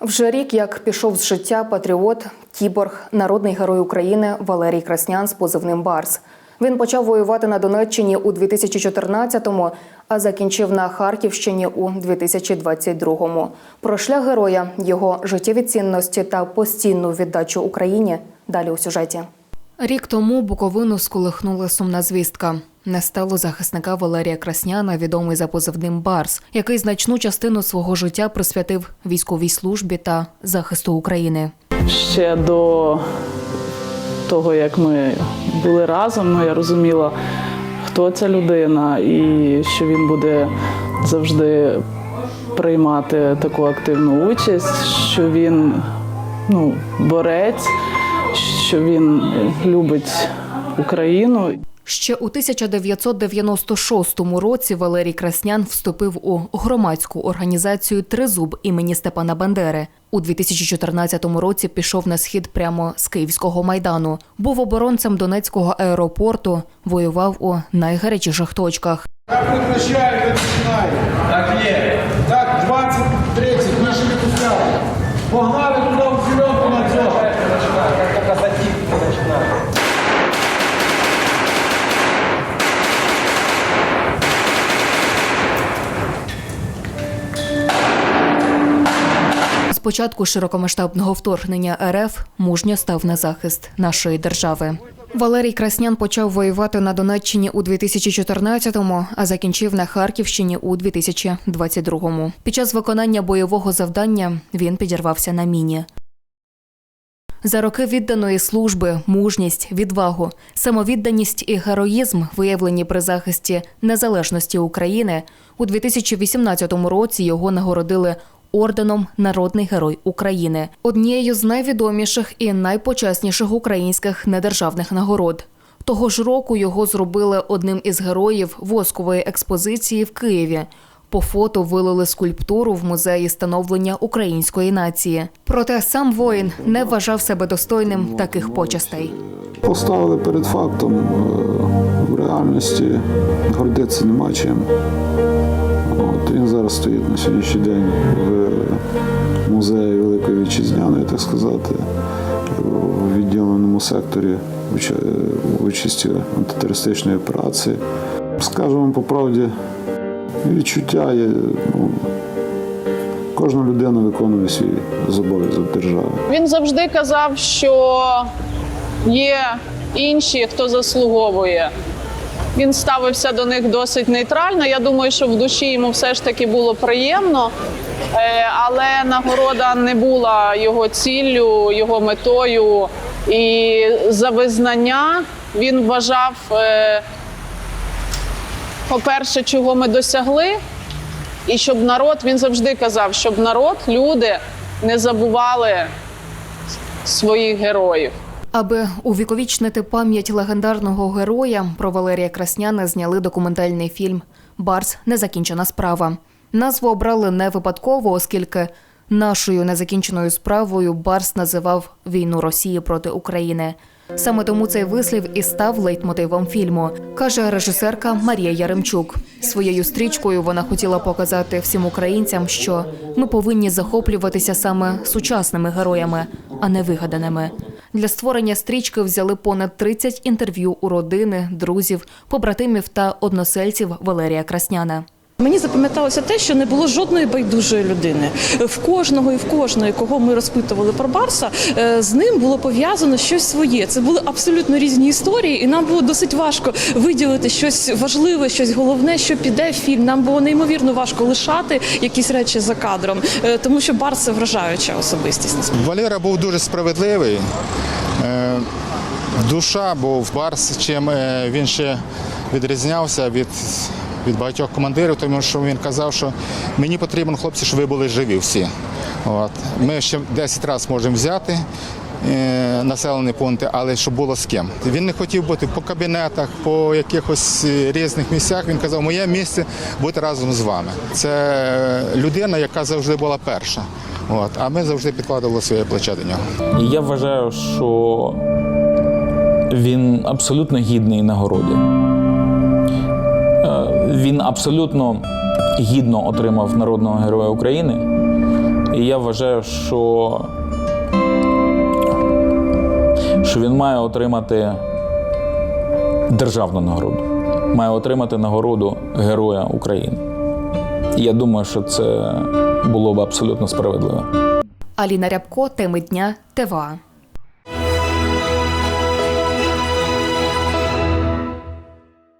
Вже рік, як пішов з життя патріот, кіборг, народний герой України Валерій Краснян з позивним Барс. Він почав воювати на Донеччині у 2014-му, а закінчив на Харківщині у 2022-му. Про шлях героя, його життєві цінності та постійну віддачу Україні далі у сюжеті. Рік тому Буковину сколихнула сумна звістка. Не стало захисника Валерія Красняна, відомий за позивним Барс, який значну частину свого життя присвятив військовій службі та захисту України. ще до того, як ми були разом, ну, я розуміла, хто ця людина, і що він буде завжди приймати таку активну участь, що він ну, борець, що він любить Україну. Ще у 1996 році Валерій Краснян вступив у громадську організацію Тризуб імені Степана Бандери. У 2014 році пішов на схід прямо з Київського майдану. Був оборонцем Донецького аеропорту, воював у найгарячіших точках. Я прекращаю, ви починаєте. Так є. Так, 20, 30, ми ще не пускали. Погнали туди в зеленку на цього. З початку широкомасштабного вторгнення РФ мужньо став на захист нашої держави. Валерій Краснян почав воювати на Донеччині у 2014-му, а закінчив на Харківщині у 2022-му. Під час виконання бойового завдання він підірвався на міні. За роки відданої служби, мужність, відвагу, самовідданість і героїзм, виявлені при захисті незалежності України, у 2018 році його нагородили орденом Народний Герой України, однією з найвідоміших і найпочесніших українських недержавних нагород. Того ж року його зробили одним із героїв воскової експозиції в Києві. По фото вилили скульптуру в музеї становлення української нації. Проте сам воїн не вважав себе достойним таких почестей. Поставили перед фактом е, в реальності гордитися нема чим. От, він зараз стоїть на сьогоднішній день в музеї Великої Вітчизняної, так сказати, в відділеному секторі участі антитерористичної операції. Скажу вам по правді, відчуття є. Ну, кожна людина виконує свій зобов'язок держави. Він завжди казав, що є інші, хто заслуговує. Він ставився до них досить нейтрально. Я думаю, що в душі йому все ж таки було приємно, Е, але нагорода не була його ціллю, його метою. І за визнання він вважав, е, по-перше, чого ми досягли, і щоб народ, він завжди казав, щоб народ, люди не забували своїх героїв. Аби увіковічнити пам'ять легендарного героя, про Валерія Красняна зняли документальний фільм Барс незакінчена справа. Назву обрали не випадково, оскільки нашою незакінченою справою Барс називав війну Росії проти України. Саме тому цей вислів і став лейтмотивом фільму, каже режисерка Марія Яремчук. Своєю стрічкою вона хотіла показати всім українцям, що ми повинні захоплюватися саме сучасними героями, а не вигаданими. Для створення стрічки взяли понад 30 інтерв'ю у родини, друзів, побратимів та односельців Валерія Красняна. Мені запам'яталося те, що не було жодної байдужої людини. В кожного і в кожної, кого ми розпитували про Барса, е, з ним було пов'язано щось своє. Це були абсолютно різні історії, і нам було досить важко виділити щось важливе, щось головне, що піде в фільм. Нам було неймовірно важко лишати якісь речі за кадром, е, тому що Барс це вражаюча особистість. Валера був дуже справедливий. Е, Душа був барс, чим він ще відрізнявся від, від багатьох командирів, тому що він казав, що мені потрібно, хлопці, щоб ви були живі всі. От. Ми ще 10 разів можемо взяти е, населені пункти, але щоб було з ким. Він не хотів бути по кабінетах, по якихось е, різних місцях. Він казав, моє місце бути разом з вами. Це е, людина, яка завжди була перша. От. А ми завжди підкладали своє плече до нього. Я вважаю, що він абсолютно гідний нагороди. Він абсолютно гідно отримав Народного Героя України. І я вважаю, що, що він має отримати державну нагороду, має отримати нагороду Героя України. І я думаю, що це було б абсолютно справедливо. Аліна Рябко, теми дня, ТВА.